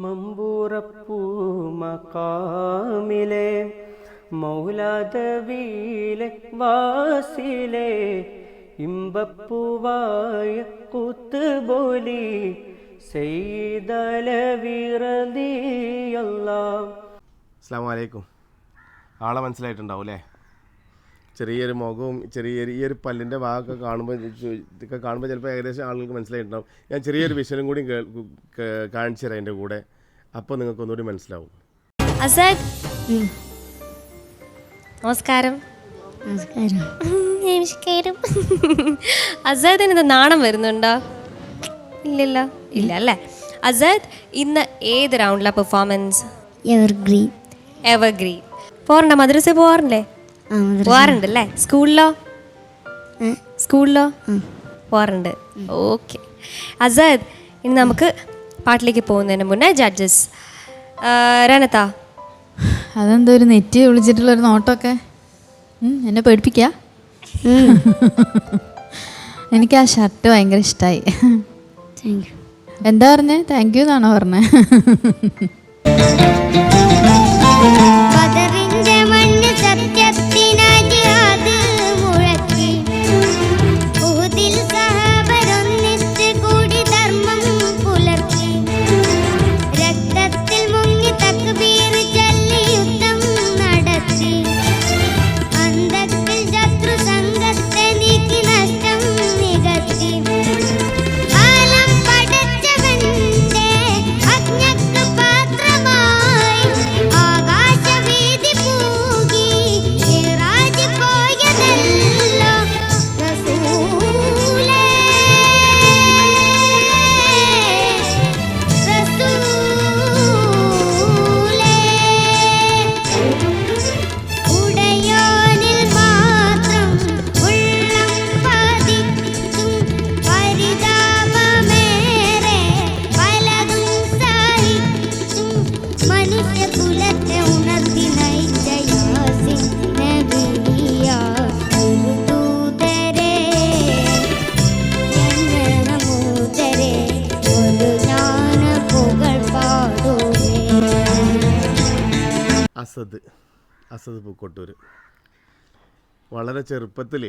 മമ്പൂറപ്പൂ മക്കാമിലെ മൗലാദവീലെ വാസിലെ ഇമ്പപ്പൂവായ കുത്തുബോലി സെയ്തലവിറതിയല്ലാ അസ്സാം വലൈക്കും ആളെ മനസ്സിലായിട്ടുണ്ടാവും അല്ലേ ചെറിയൊരു മുഖവും ചെറിയൊരു ഈ ഒരു പല്ലിന്റെ ഭാഗമൊക്കെ കാണുമ്പോൾ ഇതൊക്കെ കാണുമ്പോൾ ചിലപ്പോൾ ഏകദേശം ആളുകൾക്ക് മനസ്സിലായിട്ടുണ്ടാവും. ഞാൻ ചെറിയൊരു വിഷയം കൂടി കാണിച്ചു തരാം എന്റെ കൂടെ. അപ്പോൾ നിങ്ങൾക്ക് ഒന്നുകൂടി മനസ്സിലാവും. അസാദ് നമസ്കാരം. നമസ്കാരം. അസാദിന് ഇത് നാണം വരുന്നുണ്ടോ? ഇല്ലല്ലോ. ഇല്ല അല്ലേ അസാദ് ഇന്ന് ഏത് റൗണ്ടിലാണ് പെർഫോമൻസ് എവർഗ്രീൻ എവർഗ്രീൻ പോറണ്ട മദ്രസ മദ്രസ. പോവാറുണ്ട് അല്ലേ സ്കൂളിലോ? സ്കൂളിലോ? പോവാറുണ്ട്. ഓക്കെ. അസാദ് ഇനി നമുക്ക് പാട്ടിലേക്ക് പോകുന്നതിന് മുന്നേ ജഡ്ജസ്. രനത അതെന്തോ ഒരു നെറ്റ് വിളിച്ചിട്ടുള്ള ഒരു നോട്ടമൊക്കെ. എന്നെ പേടിപ്പിക്ക? എനിക്ക് ആ ഷർട്ട് ഭയങ്കര ഇഷ്ടമായി എന്താ പറഞ്ഞേ? താങ്ക് യു എന്നാണോ പറഞ്ഞേ? അസദ് അസദ് പൂക്കോട്ടൂർ വളരെ ചെറുപ്പത്തിൽ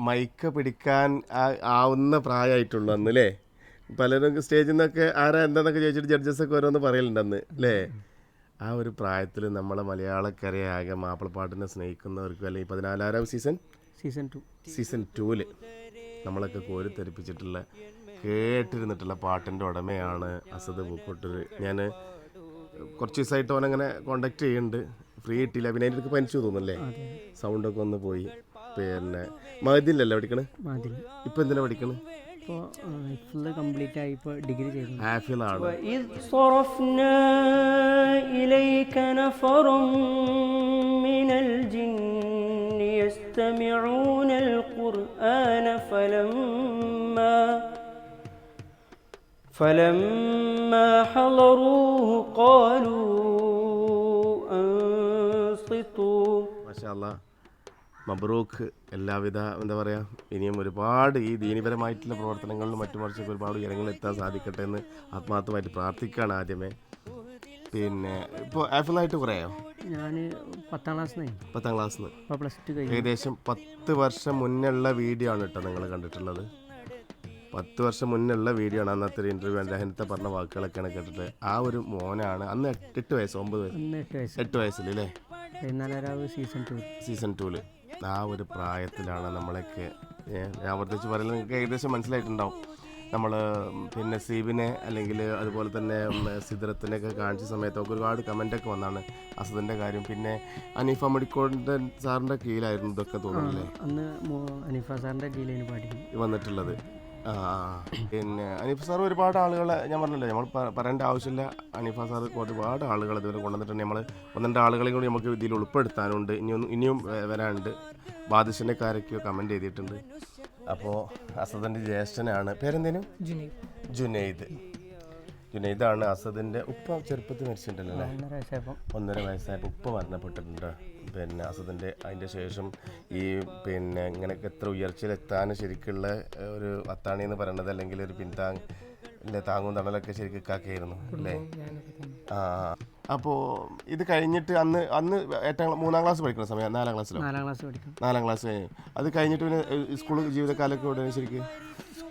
മൈക്ക പിടിക്കാൻ ആവുന്ന പ്രായമായിട്ടുള്ളൂ അന്ന് അല്ലേ പലരും സ്റ്റേജിൽ നിന്നൊക്കെ ആരാ എന്താന്നൊക്കെ ചോദിച്ചിട്ട് ജഡ്ജസൊക്കെ ഓരോന്ന് പറയലുണ്ടെന്ന് അല്ലേ ആ ഒരു പ്രായത്തിൽ നമ്മളെ മലയാളക്കരയാകെ മാപ്പിളപ്പാട്ടിനെ സ്നേഹിക്കുന്നവർക്കും അല്ലെങ്കിൽ പതിനാലാറാം സീസൺ സീസൺ ടു സീസൺ ടൂവിൽ നമ്മളൊക്കെ കോരിത്തെറിപ്പിച്ചിട്ടുള്ള കേട്ടിരുന്നിട്ടുള്ള പാട്ടിന്റെ ഉടമയാണ് അസദ് പൂക്കോട്ടൂർ ഞാൻ കുറച്ച് ദിവസമായിട്ട് അവനങ്ങനെ കോണ്ടാക്ട് ചെയ്യുന്നുണ്ട് ഫ്രീ കിട്ടിയില്ല പിന്നെ അതിൻ്റെ പനിച്ചു തോന്നുന്നല്ലേ സൗണ്ടൊക്കെ ഒന്ന് പോയി പിന്നെ മഹദില്ലല്ലേ പഠിക്കണേ മതിൽ ഇപ്പം എന്തിനാ പഠിക്കണേ ഇപ്പോൾ ഫുള്ള് കംപ്ലീറ്റ് ആയി ഇപ്പോൾ ഡിഗ്രി ചെയ്തു ഹാഫിലാണ് وإذ صرفنا إليك نفرا من الجن يستمعون القرآن فلما فلما حضروه قالوا أنصتوا മാഷാല്ല മബ്രൂക്ക് എല്ലാവിധ എന്താ പറയുക ഇനിയും ഒരുപാട് ഈ ദീനിപരമായിട്ടുള്ള പ്രവർത്തനങ്ങളിലും മറ്റു മറിച്ചൊക്കെ ഒരുപാട് ഉയരങ്ങളിൽ എത്താൻ സാധിക്കട്ടെ എന്ന് ആത്മാർത്ഥമായിട്ട് പ്രാർത്ഥിക്കുകയാണ് ആദ്യമേ പിന്നെ ഇപ്പോൾ ആഫിളായിട്ട് കുറേയോ ഞാൻ പത്താം ക്ലാസ് നിന്ന് പത്താം ക്ലാസ്സിൽ നിന്ന് ഇപ്പോൾ പ്ലസ് ടു കഴിഞ്ഞു ഏകദേശം പത്ത് വർഷം മുന്നുള്ള വീഡിയോ ആണ് കേട്ടോ നിങ്ങൾ കണ്ടിട്ടുള്ളത് പത്ത് വർഷം മുന്നുള്ള വീഡിയോ ആണ്. അന്നത്തെ ഒരു ഇന്റർവ്യൂ രഹനത്തെ പറഞ്ഞ വാക്കുകളൊക്കെയാണ് കേട്ടിട്ട്. ആ ഒരു മോനാണ്. അന്ന് എട്ട് വയസ്സ് ഒമ്പത് വയസ്സ്? എട്ട് വയസ്സ്. എട്ട് വയസ്സിൽ അല്ലേ സീസൺ ടു സീസൺ ടൂൽ ആ ഒരു പ്രായത്തിലാണ് നമ്മളൊക്കെ ഞാൻ ആവർത്തിച്ച് പറയുന്നത് നിങ്ങൾക്ക് ഏകദേശം മനസ്സിലായിട്ടുണ്ടാവും. നമ്മൾ പിന്നെ സീബിനെ അല്ലെങ്കിൽ അതുപോലെ തന്നെ സിദ്രത്തിനെയൊക്കെ കാണിച്ച സമയത്ത് നമുക്ക് ഒരുപാട് കമന്റൊക്കെ വന്നാണ് അസദിന്റെ കാര്യം. പിന്നെ അനീഫ മടിക്കോടിന്റെ സാറിന്റെ കീഴിലായിരുന്നു ഇതൊക്കെ തോന്നുന്നില്ലേ അന്ന് അനീഫ സാറിന്റെ കീഴിലാണ് പാടി വന്നിട്ടുള്ളത്. പിന്നെ അനീഫ സാർ ഒരുപാട് ആളുകളെ ഞാൻ പറഞ്ഞല്ലോ നമ്മൾ പറയേണ്ട ആവശ്യമില്ല. അനീഫ സാർ ഒരുപാട് ആളുകൾ ഇതുവരെ കൊണ്ടുവന്നിട്ടുണ്ട്. നമ്മൾ ഒന്ന് രണ്ട് ആളുകളെയും കൂടി നമുക്ക് ഇതിൽ ഉൾപ്പെടുത്താനുണ്ട്. ഇനിയും ഇനിയും വരാനുണ്ട്. ബാധിച്ചിന്റെ കാര്യമൊക്കെയോ കമന്റ് ചെയ്തിട്ടുണ്ട്. അപ്പോൾ അസദന്റെ ജ്യേഷ്ഠനാണ്. പേരെന്തേനും? ജുനൈദ്. ജുനൈദാണ് അസദിന്റെ ഉപ്പ ചെറുപ്പത്തിൽ മരിച്ചിട്ടുണ്ടല്ലോ ഒന്നര വയസ്സായപ്പം ഒന്നര വയസ്സായപ്പോൾ ഉപ്പ മരണപ്പെട്ടിട്ടുണ്ട്. പിന്നെ അസദിന്റെ അതിന്റെ ശേഷം ഈ പിന്നെ ഇങ്ങനെ എത്ര ഉയർച്ചയിലെത്താൻ ശരിക്കുള്ള ഒരു അത്താണി എന്ന് പറയുന്നത് അല്ലെങ്കിൽ ഒരു പിന്താങ് അല്ലെ താങ്ങും തണലൊക്കെ ശരിക്കും കാക്കയായിരുന്നു അല്ലേ? ആ അപ്പോൾ ഇത് കഴിഞ്ഞിട്ട് അന്ന് അന്ന് ഏറ്റവും മൂന്നാം ക്ലാസ് പഠിക്കുന്ന സമയം നാലാം ക്ലാസ്സിലോ? നാലാം ക്ലാസ് പഠിക്കും. നാലാം ക്ലാസ് കഴിഞ്ഞു. അത് കഴിഞ്ഞിട്ട് പിന്നെ സ്കൂൾ ജീവിതകാലൊക്കെ എവിടെയാണ് ശരിക്കും?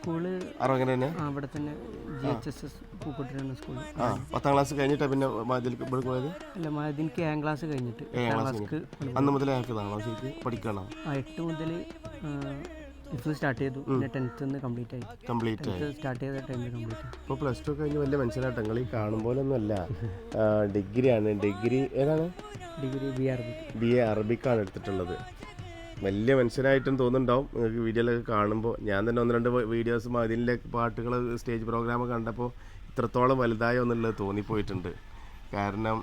സ്കൂൾ അറുപങ്ങനെ തന്നെ? അവിടെ തന്നെ ജി എച്ച് എസ് എസ് പൂക്കോട്ടിലാണ് സ്കൂൾ ആ പത്താം ക്ലാസ് കഴിഞ്ഞിട്ട് പിന്നെ മതിൽ ഇവിടെ പോയത്? അല്ല മാധ്യമിക്ക് ഏഴാം ക്ലാസ് കഴിഞ്ഞിട്ട് ഏഴാം ഏഴാം ക്ലാസ് അന്ന് മുതൽ ഹാഫിളാണോ ശരിക്കും പഠിക്കണോ ആ എട്ട് മുതൽ ഇഫ് സ്റ്റാർട്ട് ചെയ്തു. പിന്നെ ടെൻത്ത് നിന്ന് കംപ്ലീറ്റ് ആയി. കംപ്ലീറ്റ് ആയി. സ്റ്റാർട്ട് ചെയ്ത ടൈമിൽ കംപ്ലീറ്റ് ആയി. ഇപ്പോൾ പ്ലസ് ടു കഴിഞ്ഞ് വലിയ മനുഷ്യനായിട്ട് നിങ്ങൾ ഈ കാണും പോലെ ഒന്നുമല്ല ഡിഗ്രിയാണ്. ഡിഗ്രി ഏതാണ്? Degree B R B B A അറബിക്കാണ് എടുത്തിട്ടുള്ളത്. വലിയ മനുഷ്യനായിട്ടും തോന്നുന്നുണ്ടാവും. നിങ്ങൾക്ക് വീഡിയോയിലൊക്കെ കാണുമ്പോൾ. ഞാൻ തന്നെ ഒന്ന് രണ്ട് വീഡിയോസ് അതിന്റെ പാട്ടുകൾ സ്റ്റേജ് പ്രോഗ്രാം കണ്ടപ്പോൾ ഇത്രത്തോളം വലുതായോ എന്നുള്ളത് തോന്നിപ്പോയിട്ടുണ്ട്. കാരണം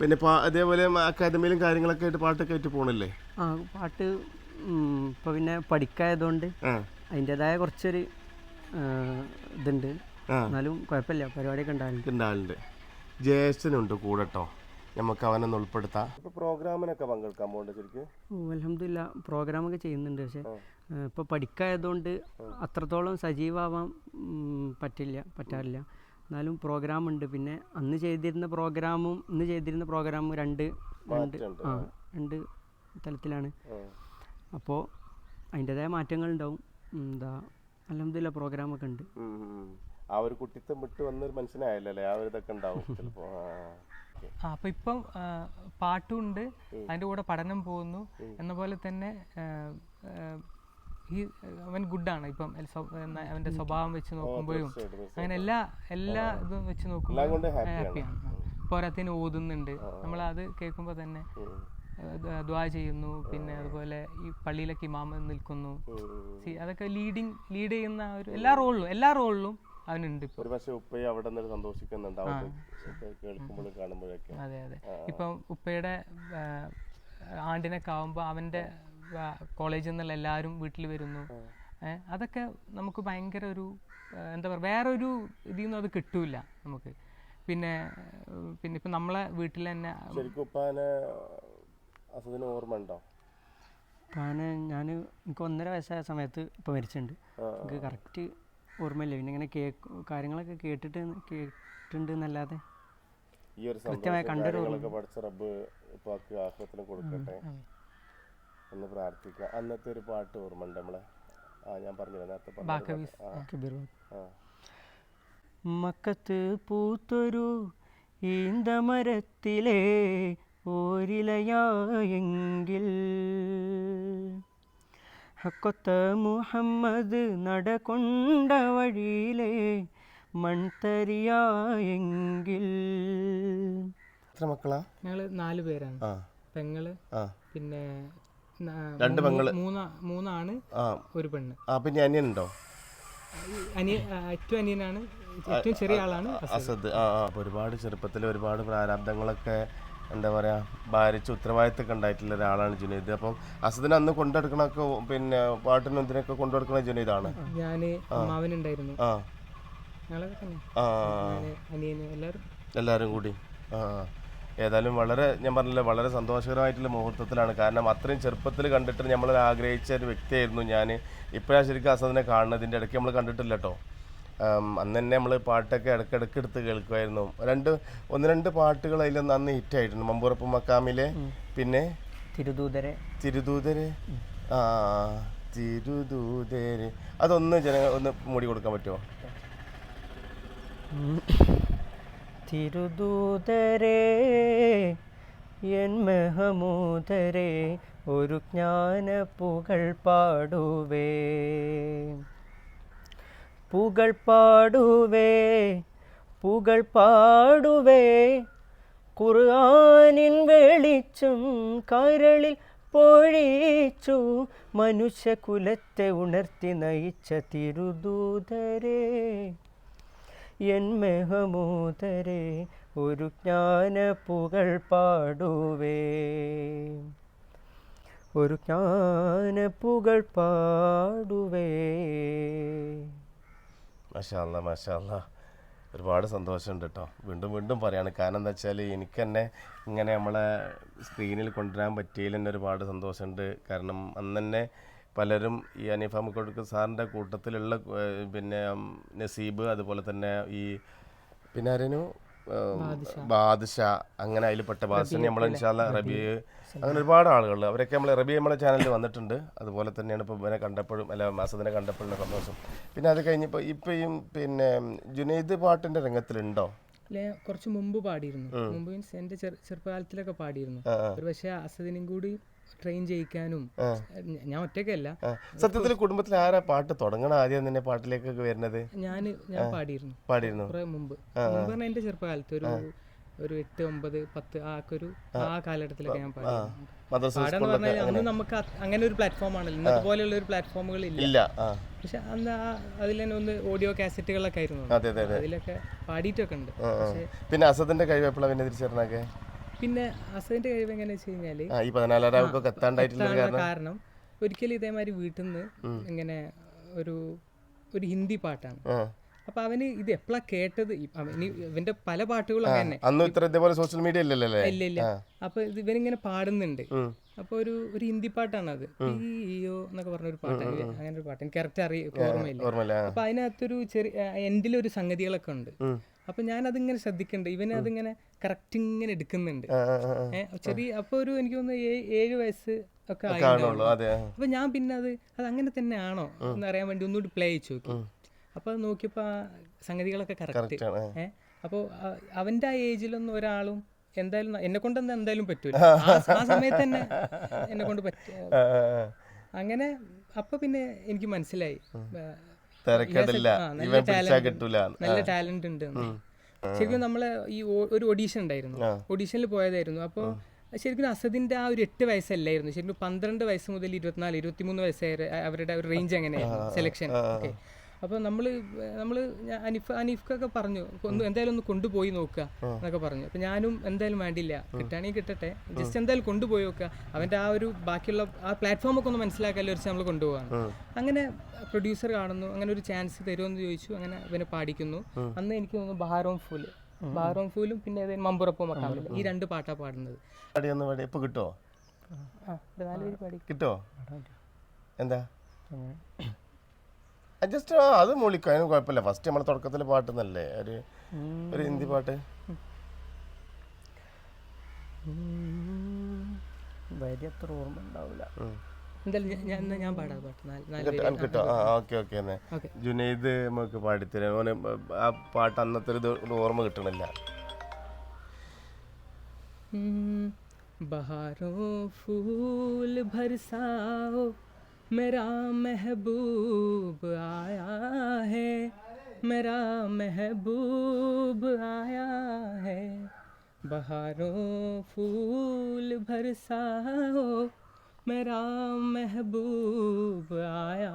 പിന്നെ അതേപോലെ അക്കാദമിയിലും കാര്യങ്ങളൊക്കെ ആയിട്ട് പാട്ടൊക്കെ ആയിട്ട് പോകണല്ലേ ആ പാട്ട് ഇപ്പം പിന്നെ പഠിക്കായതുകൊണ്ട് അതിന്റെതായ കുറച്ചൊരു ഇതുണ്ട്. എന്നാലും കുഴപ്പമില്ല. പരിപാടിയൊക്കെ ഉണ്ടാകുന്നുണ്ട് ഉണ്ടാവലുണ്ട്. ജ്യേഷ്ഠനുണ്ട് കൂടെ കേട്ടോ നമുക്ക് അവനൊന്ന് ഉൾപ്പെടുത്താം. ഇപ്പോൾ പ്രോഗ്രാമിനൊക്കെ പങ്കെടുക്കാൻ ശരിക്കും? അലഹമില്ല പ്രോഗ്രാമൊക്കെ ചെയ്യുന്നുണ്ട് പക്ഷേ ഇപ്പോൾ പഠിക്കായതുകൊണ്ട് അത്രത്തോളം സജീവമാവാൻ ഉം, പറ്റില്ല പറ്റാറില്ല. എന്നാലും പ്രോഗ്രാം ഉണ്ട് പിന്നെ അന്ന് ചെയ്തിരുന്ന പ്രോഗ്രാമും ഇന്ന് ചെയ്തിരുന്ന പ്രോഗ്രാമും രണ്ട് രണ്ട്. ആ രണ്ട് തലത്തിലാണ്. അപ്പോൾ അതിന്റെതായ മാറ്റങ്ങളുണ്ടാവും. എന്താ അലഹമില്ല പ്രോഗ്രാമൊക്കെ ഉണ്ട്. ആ ഒരു കുട്ടിത്തം വിട്ട് വന്നൊരു മനുഷ്യനായല്ലോ ആ ഒരു ഇതൊക്കെ ഉണ്ടാവും ചിലപ്പോ. അപ്പൊ ഇപ്പം പാട്ടുണ്ട് അതിന്റെ കൂടെ പഠനം പോകുന്നു. എന്ന പോലെ തന്നെ ഈ അവൻ ഗുഡാണ്. ഇപ്പം അവന്റെ സ്വഭാവം വെച്ച് നോക്കുമ്പോഴും അങ്ങനെ എല്ലാ എല്ലാ ഇതും വെച്ച് നോക്കുമ്പോഴും. ഹാപ്പിയാണ് പോരാത്തിന് ഓതുന്നുണ്ട്. നമ്മൾ അത് കേൾക്കുമ്പോൾ തന്നെ ദ്വാ ചെയ്യുന്നു. പിന്നെ അതുപോലെ ഈ പള്ളിയിലൊക്കെ ഇമാമ നിൽക്കുന്നു. അതൊക്കെ ലീഡിങ് ലീഡ് ചെയ്യുന്ന ഒരു എല്ലാ റോളിലും എല്ലാ റോളിലും അവനുണ്ട് ഇപ്പോൾ ഒരു പക്ഷേ ഉപ്പയെ അവിടെ നിന്ന് സന്തോഷിക്കുന്നുണ്ടാവും. കേൾക്കുമ്പോഴും കാണുമ്പോഴൊക്കെ. അതെ അതെ. ഇപ്പം ഉപ്പയുടെ ആണ്ടിനൊക്കെ ആവുമ്പോൾ അവന്റെ കോളേജിൽ നിന്നുള്ള എല്ലാവരും വീട്ടിൽ വരുന്നു. അതൊക്കെ നമുക്ക് ഭയങ്കര ഒരു എന്താ പറയുക വേറൊരു ഇതിൽ നിന്നും അത് കിട്ടൂല നമുക്ക്. പിന്നെ പിന്നെ ഇപ്പം നമ്മളെ വീട്ടിൽ തന്നെ ശരിക്കും ഉപ്പാനെ ഓർമ്മ ഉണ്ടോ? ഞാൻ ഞാൻ എനിക്ക് ഒന്നര വയസ്സായ സമയത്ത് ഇപ്പൊ മരിച്ചിട്ടുണ്ട്. എനിക്ക് കറക്റ്റ് ഓർമ്മയില്ല? പിന്നെ ഇങ്ങനെ കേക്ക് കാര്യങ്ങളൊക്കെ കേട്ടിട്ട് കേട്ടിട്ടുണ്ട് എന്നല്ലാതെ ഈ ഒരു കൃത്യമായി കണ്ടൊരു കാര്യങ്ങളൊക്കെ പഠിച്ച റബ്ബ് ഉപ്പാക്ക് ആഹ്ലത്തിന് കൊടുക്കട്ടെ. എന്ന് പ്രാർത്ഥിക്കാം അന്നത്തെ ഒരു പാട്ട് ഓർമ്മ ഉണ്ട് നമ്മളെ? ആ ഞാൻ പറഞ്ഞു നേരത്തെ പറഞ്ഞ ആ. മക്കത്ത് പൂത്തൊരു ഈന്തമരത്തിലെ ഓരിലയായെങ്കിൽ ഹക്കൊത്ത മുഹമ്മദ് നടകൊണ്ട വഴിയിലെ മൺതരിയായെങ്കിൽ. എത്ര മക്കളാ? ഞങ്ങൾ നാല് പേരാണ്. പെങ്ങൾ പിന്നെ രണ്ട് പെങ്ങൾ. മൂന്നാ മൂന്നാണ് ഒരു പെണ്ണ്. ആ പിന്നെ അനിയനുണ്ടോ? അനിയൻ ഏറ്റവും അനിയനാണ് ഏറ്റവും ചെറിയ ആളാണ് അസദ്. ആ ഒരുപാട് ചെറുപ്പത്തിൽ ഒരുപാട് പ്രാരാബ്ദങ്ങളൊക്കെ എന്താ പറയുക ഭാരിച്ച ഉത്തരവാദിത്തമൊക്കെ ഉണ്ടായിട്ടുള്ള ഒരാളാണ് ജുനൈദ്. അപ്പം അസദിനെ അന്ന് കൊണ്ടെടുക്കണൊക്കെ പിന്നെ പാട്ടിനും ഇതിനൊക്കെ കൊണ്ടുനടക്കണ ജുനൈദാണ്. അമ്മാവനുണ്ടായിരുന്നു. ആ. എല്ലാവരും. കൂടി. ആ. ഏതായാലും വളരെ ഞാൻ പറഞ്ഞില്ല വളരെ സന്തോഷകരമായിട്ടുള്ള മുഹൂർത്തത്തിലാണ്. കാരണം അത്രയും ചെറുപ്പത്തിൽ കണ്ടിട്ട് നമ്മൾ ആഗ്രഹിച്ച ഒരു വ്യക്തിയായിരുന്നു ഞാൻ ഇപ്പോഴാണ് ശരിക്കും അസദിനെ കാണുന്നതിന്റെ ഇടയ്ക്ക് നമ്മൾ കണ്ടിട്ടില്ല കേട്ടോ. അന്ന് തന്നെ നമ്മൾ പാട്ടൊക്കെ ഇടക്കിടക്ക് എടുത്ത് കേൾക്കുമായിരുന്നു രണ്ട് ഒന്ന് രണ്ട് പാട്ടുകൾ അതിൽ അന്ന് ഹിറ്റായിട്ടുണ്ട് മമ്പുറപ്പ് മക്കാമിലെ പിന്നെ തിരുദൂതരെ. തിരുദൂതരെ. ആ തിരുദൂതരെ. അതൊന്ന് ജനങ്ങൾ ഒന്ന് മൂടി കൊടുക്കാൻ പറ്റുമോ? തിരുദൂതരേ എൻ മെഹമൂതരേ ഒരു ജ്ഞാന പുകൾ പാടുവേ. പുകൾ പാടുവേ പുകൾ പാടുവേ. ഖുർആനിൻ വെളിച്ചം കരളിൽ പൊഴിച്ചു മനുഷ്യകുലത്തെ ഉണർത്തി നയിച്ച തിരുദൂതരേ. എൻ മെഹമൂതരെ ഒരു ജ്ഞാന പുകൾ പാടുവേ. ഒരു ജ്ഞാന പുകൾ പാടുവേ. മഷാല്ല മഷാല്ല ഒരുപാട് സന്തോഷമുണ്ട് കേട്ടോ വീണ്ടും വീണ്ടും പറയാണ്. കാരണം എന്താ വെച്ചാൽ എനിക്ക് തന്നെ ഇങ്ങനെ നമ്മളെ സ്ക്രീനിൽ കൊണ്ടുവരാൻ പറ്റിയതിൽ തന്നെ ഒരുപാട് സന്തോഷമുണ്ട്. കാരണം അന്ന് തന്നെ പലരും ഈ അനീഫ മുക്കോടുക്ക് സാറിന്റെ കൂട്ടത്തിലുള്ള പിന്നെ നസീബ് അതുപോലെ തന്നെ ഈ പിന്നെ ആരേനു? ബാദുഷ. അങ്ങനെ അതിൽപ്പെട്ട ബാദുഷ നമ്മൾ ഇൻഷാല്ല റബി അങ്ങനെ ഒരുപാട് ആളുകൾ അവരൊക്കെ നമ്മൾ റബി നമ്മളെ ചാനലിൽ വന്നിട്ടുണ്ട്. അതുപോലെ തന്നെയാണ് ഇപ്പോൾ ഇവനെ കണ്ടപ്പോഴും അല്ല മാസത്തിനെ കണ്ടപ്പോഴും സന്തോഷം. പിന്നെ അത് കഴിഞ്ഞപ്പോൾ ഇപ്പം പിന്നെ ജുനൈദ് പാട്ടിന്റെ രംഗത്തിലുണ്ടോ? കുറച്ച് മുമ്പ് പാടിയിരുന്നു. മുമ്പ് മീൻസ് എന്റെ ചെറു ചെറുപ്പകാലത്തിലൊക്കെ പാടിയിരുന്നു. ഒരു പക്ഷേ അസദിനും കൂടി ട്രെയിൻ ചെയ്യിക്കാനും ഞാൻ ഒറ്റയ്ക്കല്ല. സത്യത്തിൽ കുടുംബത്തിൽ ആരാ പാട്ട് തുടങ്ങണ ആദ്യം തന്നെ പാട്ടിലേക്കൊക്കെ വരുന്നത്? ഞാൻ ഞാൻ പാടിയിരുന്നു. പാടിയിരുന്നു. കുറെ മുമ്പ്. മുമ്പ് പറഞ്ഞാൽ എന്റെ ചെറുപ്പകാലത്ത് ഒരു ഒരു എട്ട് ഒമ്പത് പത്ത് ആ ഒരു ആ. കാലഘട്ടത്തിലൊക്കെ ഞാൻ പാടാന്ന് പറഞ്ഞാൽ അന്ന് നമുക്ക് അങ്ങനെ ഒരു പ്ലാറ്റ്ഫോം ആണല്ലോ. ഇന്നത്തെ പോലെയുള്ള ഒരു പ്ലാറ്റ്ഫോമുകൾ ഇല്ല. പക്ഷെ അന്ന് അതിൽ തന്നെ ഒന്ന് ഓഡിയോ കാസറ്റുകളൊക്കെ ആയിരുന്നു. അതെ അതെ അതെ. അതിലൊക്കെ പാടിയിട്ടൊക്കെ ഉണ്ട്. പിന്നെ അസദിന്റെ കഴിവ് എപ്പോഴാണ് പിന്നെ തിരിച്ചറിഞ്ഞൊക്കെ? പിന്നെ അസദിന്റെ കഴിവ് എങ്ങനെയാ വെച്ച് കഴിഞ്ഞാൽ ഈ എത്താണ്ടായിട്ടുള്ള കാരണം. ഒരിക്കലും ഇതേമാതിരി വീട്ടിൽ നിന്ന് ഇങ്ങനെ ഒരു ഒരു ഹിന്ദി പാട്ടാണ്. അപ്പൊ അവന് ഇത് എപ്പോഴാ കേട്ടത്? ഇവന്റെ പല പാട്ടുകളും അങ്ങനെ അന്ന് ഇത്ര ഇതേപോലെ സോഷ്യൽ മീഡിയ ഇല്ലല്ലേ ഇല്ല ഇല്ല. അപ്പൊ ഇത് ഇവനിങ്ങനെ പാടുന്നുണ്ട്. അപ്പൊ ഒരു ഒരു ഹിന്ദി പാട്ടാണ് അത് പിയോ എന്നൊക്കെ പറഞ്ഞ ഒരു പാട്ടാണ്. അങ്ങനെ ഒരു പാട്ട്. എനിക്ക് കറക്റ്റ് അറിയ ഓർമ്മയില്ല. അപ്പൊ അതിനകത്തൊരു ചെറിയ എൻഡിലൊരു സംഗതികളൊക്കെ ഉണ്ട്. അപ്പൊ ഞാൻ അതിങ്ങനെ ശ്രദ്ധിക്കുന്നുണ്ട് ഇവനെ അതിങ്ങനെ കറക്റ്റ് ഇങ്ങനെ എടുക്കുന്നുണ്ട്. ചെറിയ അപ്പൊ ഒരു എനിക്ക് തോന്നുന്നു ഏഴ് വയസ്സ് ഒക്കെ. അപ്പൊ ഞാൻ പിന്നെ അത് അത് അങ്ങനെ തന്നെ ആണോ എന്ന് അറിയാൻ വേണ്ടി ഒന്നുകൂടി പ്ലേ ചെയ്ത് നോക്കി. അപ്പൊ നോക്കിയപ്പോ ആ സംഗതികളൊക്കെ കറക്റ്റ്. ഏഹ് അപ്പോൾ അവന്റെ ആ ഏജിലൊന്നും ഒരാളും എന്തായാലും എന്നെ കൊണ്ട് എന്തായാലും പറ്റൂല. ആ സമയത്ത് തന്നെ എന്നെ കൊണ്ട് പറ്റ. അങ്ങനെ അപ്പൊ പിന്നെ എനിക്ക് മനസ്സിലായി. തിരക്കേടില്ല. ഇവൻ പിടിച്ചാ talent കിട്ടൂല. നല്ല ടാലന്റ് ഉണ്ട്. ശരിക്കും നമ്മൾ ഈ ഒരു ഓഡീഷൻ ഉണ്ടായിരുന്നു. ഓഡീഷനിൽ പോയതായിരുന്നു. അപ്പോൾ ശരിക്കും അസദിന്റെ ആ ഒരു എട്ട് വയസ്സല്ലായിരുന്നു. ശരിക്കും പന്ത്രണ്ട് വയസ്സ് മുതൽ ഇരുപത്തിനാല് ഇരുപത്തിമൂന്ന് വയസ്സ് വരെ അവരുടെ ഒരു റേഞ്ച് എങ്ങനെയായിരുന്നു? സെലക്ഷൻ ഓക്കെ അപ്പോൾ നമ്മൾ നമ്മൾ അനിഫ് അനീഫ്ക്കൊക്കെ പറഞ്ഞു ഒന്ന് എന്തായാലും ഒന്ന് കൊണ്ടുപോയി നോക്കുക എന്നൊക്കെ പറഞ്ഞു. അപ്പോൾ ഞാനും എന്തായാലും വേണ്ടില്ല കിട്ടുകയാണെങ്കിൽ കിട്ടട്ടെ. ജസ്റ്റ് എന്തായാലും കൊണ്ടുപോയി നോക്കുക. അവന്റെ ആ ഒരു ബാക്കിയുള്ള ആ പ്ലാറ്റ്ഫോം ഒക്കെ ഒന്ന് മനസ്സിലാക്കാല്ലോ വെച്ച് നമ്മൾ കൊണ്ടുപോകാണ് അങ്ങനെ പ്രൊഡ്യൂസർ കാണുന്നു അങ്ങനെ ഒരു ചാൻസ് തരുമെന്ന് ചോദിച്ചു അങ്ങനെ ഇവനെ പാടിക്കുന്നു. അന്ന് എനിക്ക് തോന്നുന്നു ബഹാറോം ഫൂൽ. ബഹാറോം ഫൂലും പിന്നെ മമ്പുറപ്പും മക്കാമില്ല ഈ രണ്ട് പാട്ടാ പാടുന്നത്. ഇപ്പൊ കിട്ടോ? കിട്ടോ? എന്താ? ജസ്റ്റ് അത് മൂളിക്കും. അതിന് കുഴപ്പമില്ല. ഫസ്റ്റ് നമ്മൾ തുടക്കത്തിൽ പാട്ട് നല്ലേ ഒരു ഒരു ഹിന്ദി പാട്ട്. ഓർമ്മ ജുനൈദ് നമുക്ക് പാടിത്തരാം. ആ പാട്ട് അന്നത്തെ ഒരു ഓർമ്മ കിട്ടണില്ല. ബഹാരോ ഫൂൽ ഭർസാവോ मेरा महबूब आया है मेरा महबूब आया है बहारों फूल बरसाओ मेरा महबूब आया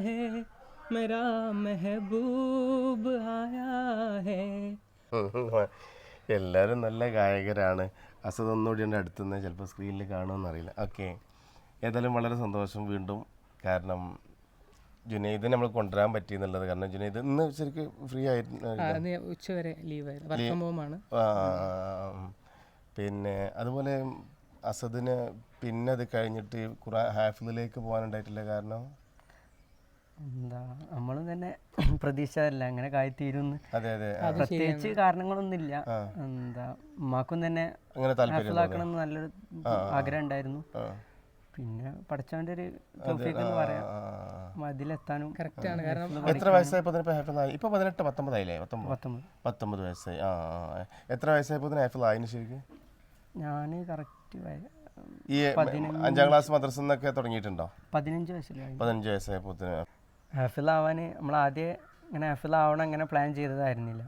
है मेरा महबूब आया है എല്ലാവരും നല്ല ഗായകരാണ് അസദ് ഒന്നുകൂടി എൻ്റെ അടുത്തുനിന്ന് ചിലപ്പോൾ സ്ക്രീനിൽ കാണുമെന്ന് അറിയില്ല ഓക്കെ ഏതായാലും വളരെ സന്തോഷം വീണ്ടും. കാരണം ജുനൈദ് നമ്മൾ കൊണ്ടുവരാൻ പറ്റി എന്നുള്ളത് കാരണം ജുനൈദ് ഇന്ന് ശരിക്കും ഫ്രീ ആയിരുന്നു. ഉച്ചവരെ ലീവായിരുന്നു പിന്നെ അതുപോലെ അസദിന് പിന്നെ അത് കഴിഞ്ഞിട്ട് ഖുറാൻ ഹാഫിദിലേക്ക് പോകാനുണ്ടായിട്ടില്ല കാരണം? എന്താ നമ്മളും തന്നെ പ്രതീക്ഷയല്ല അങ്ങനെ കായ്ത്തീരുന്ന്. അതെ അതെ ആ, പ്രത്യേകിച്ച് കാരണങ്ങളൊന്നുമില്ല. എന്താ ഉമ്മാക്കും തന്നെ ഹാഫിളാക്കണം നല്ലൊരു ആഗ്രഹം ഉണ്ടായിരുന്നു. പിന്നെ പഠിച്ചാണ്ട് ഒരു തോഫിക്ക് എന്ന് പറയാം. കറക്റ്റ് ആണ്. കാരണം എത്ര വയസ്സായപ്പോൾ തന്നെ ഹാഫിദായി ഇപ്പോൾ പതിനെട്ട് പത്തൊമ്പതായില്ലേ? പത്തൊമ്പത്. പത്തൊമ്പത്. പത്തൊമ്പത് വയസ്സായി. ആ. എത്ര വയസ്സായപ്പോൾ ശരിക്കും? ഞാൻ കറക്റ്റ് ഈ അഞ്ചാം ക്ലാസ് മദ്രസ എന്നൊക്കെ തുടങ്ങിയിട്ടുണ്ടോ? പതിനഞ്ച് വയസ്സിലായി പതിനഞ്ച് വയസ്സായപ്പോൾ ഹാഫിളാവാൻ നമ്മൾ ആദ്യം ഇങ്ങനെ ഹാഫിളാവണം അങ്ങനെ പ്ലാൻ ചെയ്തതായിരുന്നില്ല.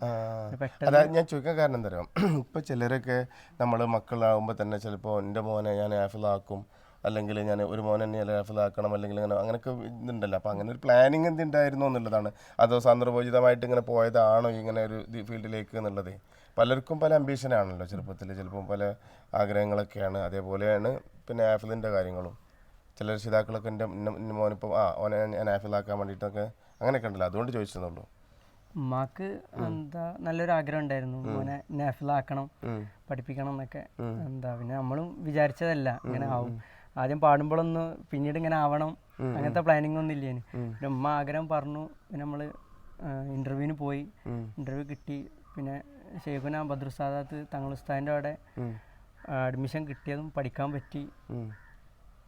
അതാ ഞാൻ ചോദിക്കാൻ കാരണം എന്താ പറയുക ഇപ്പം ചിലരൊക്കെ നമ്മൾ മക്കളാവുമ്പോ തന്നെ ചിലപ്പോൾ എന്റെ മോനെ ഞാൻ ഹാഫിളാക്കും അല്ലെങ്കിൽ ഞാൻ ഒരു മോൻ തന്നെ ഹാഫിളാക്കണം അല്ലെങ്കിൽ ഇങ്ങനെ അങ്ങനെയൊക്കെ ഇതുണ്ടല്ലോ. അപ്പോൾ അങ്ങനെ ഒരു പ്ലാനിങ് എന്തുണ്ടായിരുന്നു എന്നുള്ളതാണ്. അതോ സന്ദർഭോചിതമായിട്ട് ഇങ്ങനെ പോയതാണോ ഇങ്ങനെ ഒരു ഫീൽഡിലേക്ക് എന്നുള്ളത്. പലർക്കും പല അംബീഷനാണല്ലോ ചെറുപ്പത്തിൽ ചിലപ്പം പല ആഗ്രഹങ്ങളൊക്കെയാണ്. അതേപോലെയാണ് പിന്നെ ആഫിലിന്റെ കാര്യങ്ങളും. ചില രക്ഷിതാക്കളൊക്കെ എന്റെ മോനിപ്പം ആ ഓനെ ഞാൻ ആഫിലാക്കാൻ വേണ്ടിയിട്ടൊക്കെ അങ്ങനെയൊക്കെ ഉണ്ടല്ലോ. അതുകൊണ്ട് ചോദിച്ചതെന്നുള്ളൂ ഉമ്മാക്ക് എന്താ നല്ലൊരു ആഗ്രഹം ഉണ്ടായിരുന്നു. മോനെ നാഫിലാക്കണം പഠിപ്പിക്കണം എന്നൊക്കെ. എന്താ പിന്നെ നമ്മളും വിചാരിച്ചതല്ല. ഇങ്ങനെ ആവും. ആദ്യം പാടുമ്പോഴൊന്ന് പിന്നീട് ഇങ്ങനെ ആവണം അങ്ങനത്തെ പ്ലാനിങ് ഒന്നും ഇല്ലേന് പിന്നെ ഉമ്മ ആഗ്രഹം പറഞ്ഞു പിന്നെ നമ്മൾ ഇൻ്റർവ്യൂവിന് പോയി ഇൻ്റർവ്യൂ കിട്ടി പിന്നെ ഷെയ്ഖുന ബദ്രുസാദാത്ത് തങ്ങൾ ഉസ്താദിൻ്റെ അവിടെ അഡ്മിഷൻ കിട്ടിയതും പഠിക്കാൻ പറ്റി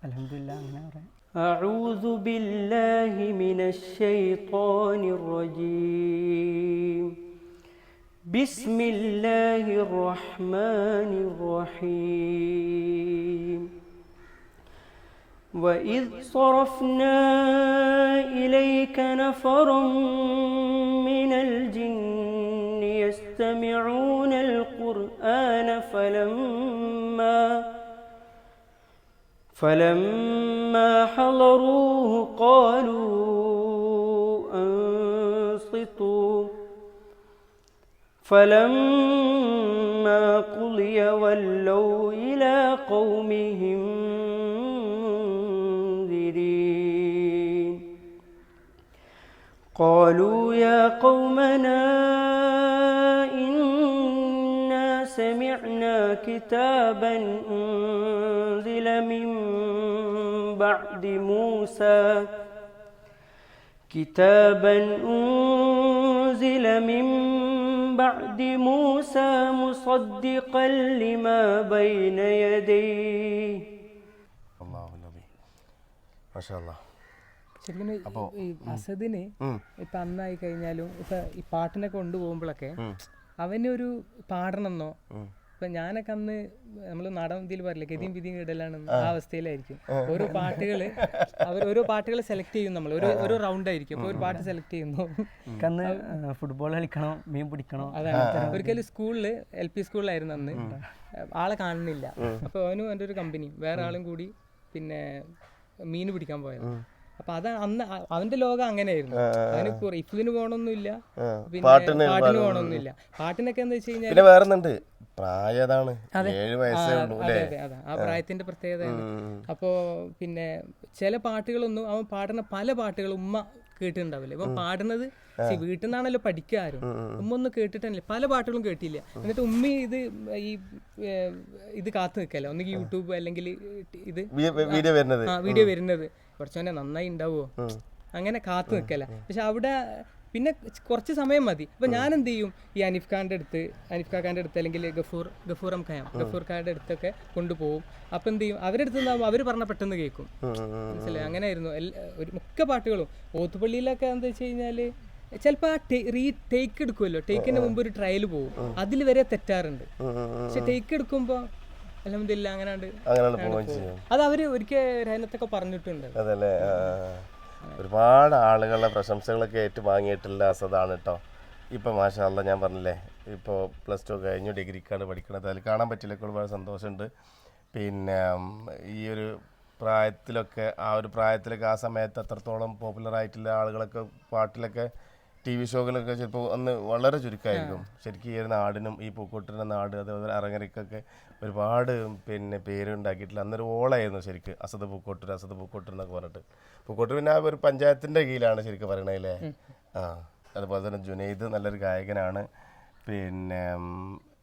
അലഹമില്ല അങ്ങനെ പറയാം أعوذ بالله من الشيطان الرجيم بسم الله الرحمن الرحيم وإذ صرفنا إليك نفرا من الجن يستمعون القرآن فلما فلما حضروه قالوا أنصتوا فلما قضي ولوا إلى قومهم قالوا يا قومنا إنا سمعنا كتابا أنزل من بعد موسى. كتابا أنزل من بعد موسى مصدقا لما بين يديه. الله الذي ما شاء الله. ശരിക്കും ഈ അസദിന് ഇപ്പൊ അന്നായി കഴിഞ്ഞാലും ഇപ്പൊ ഈ പാട്ടിനെ കൊണ്ടുപോകുമ്പോഴൊക്കെ അവനൊരു പാടണമെന്നോ? ഇപ്പൊ ഞാനൊക്കെ അന്ന് നമ്മൾ നാടൻ ഇതിൽ പറയില്ല ഗതിയും വിധിയും ഇടലാണ് ആ. അവസ്ഥയിലായിരിക്കും. ഓരോ പാട്ടുകൾ അവർ ഓരോ പാട്ടുകൾ സെലക്ട് ചെയ്യും നമ്മൾ ഒരു ഒരു റൗണ്ട് ആയിരിക്കും. അപ്പൊ ഒരു പാട്ട് സെലക്ട് ചെയ്യുന്നു. കന്ന് ഫുട്ബോൾ കളിക്കണോ മീൻ പിടിക്കണോ അതാണ്. ഒരിക്കലും സ്കൂളിൽ എൽ പി സ്കൂളിലായിരുന്നു അന്ന്. ആളെ കാണുന്നില്ല. അപ്പൊ അവനും എന്റെ ഒരു കമ്പനി വേറെ ആളും കൂടി പിന്നെ മീൻ പിടിക്കാൻ പോയത്. അപ്പൊ അത് അന്ന് അവന്റെ ലോകം അങ്ങനെയായിരുന്നു. അവന് ഇഫിന് പോണൊന്നുമില്ല. പിന്നെ പാട്ടിന് പോണൊന്നുമില്ല. പാട്ടിനൊക്കെ എന്താ വെച്ച് കഴിഞ്ഞാൽ പിന്നെ വേറെന്നുണ്ട്. പ്രായം ഏഴ് വയസ്സേ ഉള്ളൂ അതെ അതെ ആ പ്രായത്തിന്റെ പ്രത്യേകതയാണ്. അപ്പോ പിന്നെ ചില പാട്ടുകളൊന്നും അവൻ പാടുന്ന പല പാട്ടുകളും ഉമ്മ കേട്ടിട്ടുണ്ടാവില്ല. ഇപ്പൊ പാടുന്നത് വീട്ടിൽ നിന്നാണല്ലോ പഠിക്കാരും ഉമ്മ ഒന്നും കേട്ടിട്ടല്ലേ പല പാട്ടുകളും കേട്ടില്ല. എന്നിട്ട് ഉമ്മ ഇത് ഈ ഇത് കാത്തു നിൽക്കല്ലോ ഒന്നുകിൽ യൂട്യൂബ് അല്ലെങ്കിൽ ഇത് വീഡിയോ വരുന്നത്. വീഡിയോ നന്നായി ഉണ്ടാവുമോ അങ്ങനെ കാത്തു നിൽക്കല പക്ഷെ അവിടെ പിന്നെ കുറച്ച് സമയം മതി. അപ്പൊ ഞാൻ എന്ത് ചെയ്യും? ഈ അനിഫ് ഖാന്റെ അടുത്ത് അനിഫ് ഖാന്റെ അടുത്ത് അല്ലെങ്കിൽ ഗഫൂർ ഗഫൂർ എം ഖയാം ഗഫൂർ ഖാന്റെ അടുത്തൊക്കെ കൊണ്ടുപോകും അപ്പൊ എന്ത് ചെയ്യും? അവരുടെ അടുത്ത് നിന്നാകുമ്പോൾ അവർ പറഞ്ഞ പെട്ടെന്ന് കേൾക്കും. മനസ്സിലായി? അങ്ങനെയായിരുന്നു. എല്ലാ- ഒരു മിക്ക പാട്ടുകളും. ഓത്തുപള്ളിയിലൊക്കെ എന്താ വെച്ച് കഴിഞ്ഞാൽ ചിലപ്പോൾ ആ റീ ടേക്ക് എടുക്കുമല്ലോ ടേക്കിന് മുമ്പ് ഒരു ട്രയൽ പോകും അതിൽ വരെ തെറ്റാറുണ്ട്. പക്ഷെ ടേക്ക് എടുക്കുമ്പോൾ അലഹമില്ല അങ്ങനെയാണ് പോവുകയും ചെയ്യും. അത് അവർ ഒരിക്കൽ രഹനത്തൊക്കെ പറഞ്ഞിട്ടുണ്ട്. അതല്ലേ. ഒരുപാട് ആളുകളുടെ പ്രശംസകളൊക്കെ ഏറ്റുവാങ്ങിയിട്ടുള്ള അസതാണ് കേട്ടോ ഇപ്പം മാഷാല്ല ഞാൻ പറഞ്ഞില്ലേ ഇപ്പോൾ പ്ലസ് ടു കഴിഞ്ഞു ഡിഗ്രിക്കാണ് പഠിക്കണത്. അതിൽ കാണാൻ പറ്റില്ല ഒരുപാട് സന്തോഷമുണ്ട്. പിന്നെ ഈ ഒരു പ്രായത്തിലൊക്കെ ആ ഒരു പ്രായത്തിലൊക്കെ ആ സമയത്ത് അത്രത്തോളം പോപ്പുലർ ആയിട്ടുള്ള ആളുകളൊക്കെ പാട്ടിലൊക്കെ ടി വി ഷോകളൊക്കെ ചിലപ്പോൾ അന്ന് വളരെ ചുരുക്കമായിരിക്കും ശരിക്കും ഈ ഒരു നാടിനും ഈ പൂക്കോട്ടിന്റെ നാട് അതേപോലെ അറങ്ങരയ്ക്കൊക്കെ ഒരുപാട് പിന്നെ പേരുണ്ടാക്കിയിട്ടില്ല അന്നൊരു ഓളായിരുന്നു ശരിക്കും അസത് പൂക്കോട്ടൂർ അസത് പൂക്കോട്ടൂർ എന്നൊക്കെ പറഞ്ഞിട്ട്. പൂക്കോട്ടൂർ പിന്നെ ആ ഒരു പഞ്ചായത്തിന്റെ കീഴിലാണ് ശരിക്കും പറയണേ അല്ലേ? ആ അതുപോലെ തന്നെ ജുനൈദ് നല്ലൊരു ഗായകനാണ്. പിന്നെ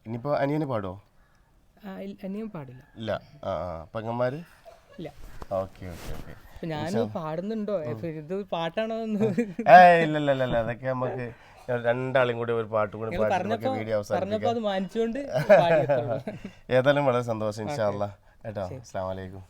ഇനിയിപ്പോൾ അനിയന് പാടുമോ അനിയൻ പാടില്ല. ഇല്ല. ആ ആ പെങ്ങന്മാർ ഇല്ല. Okay okay okay. ഞാൻ പാടുന്നുണ്ടോ? ഇത് പാട്ടാണോ എന്ന് ഇല്ല ഇല്ല ഇല്ല, ഇല്ല അതൊക്കെ നമുക്ക് രണ്ടാളും കൂടി ഒരു പാട്ട് കൂടി പാടി വീഡിയോ അവസാനിപ്പിക്കാം. ഏതായാലും വളരെ സന്തോഷം ഇൻഷാ അല്ലാ കേട്ടോ. അസ്സാം വലൈക്കും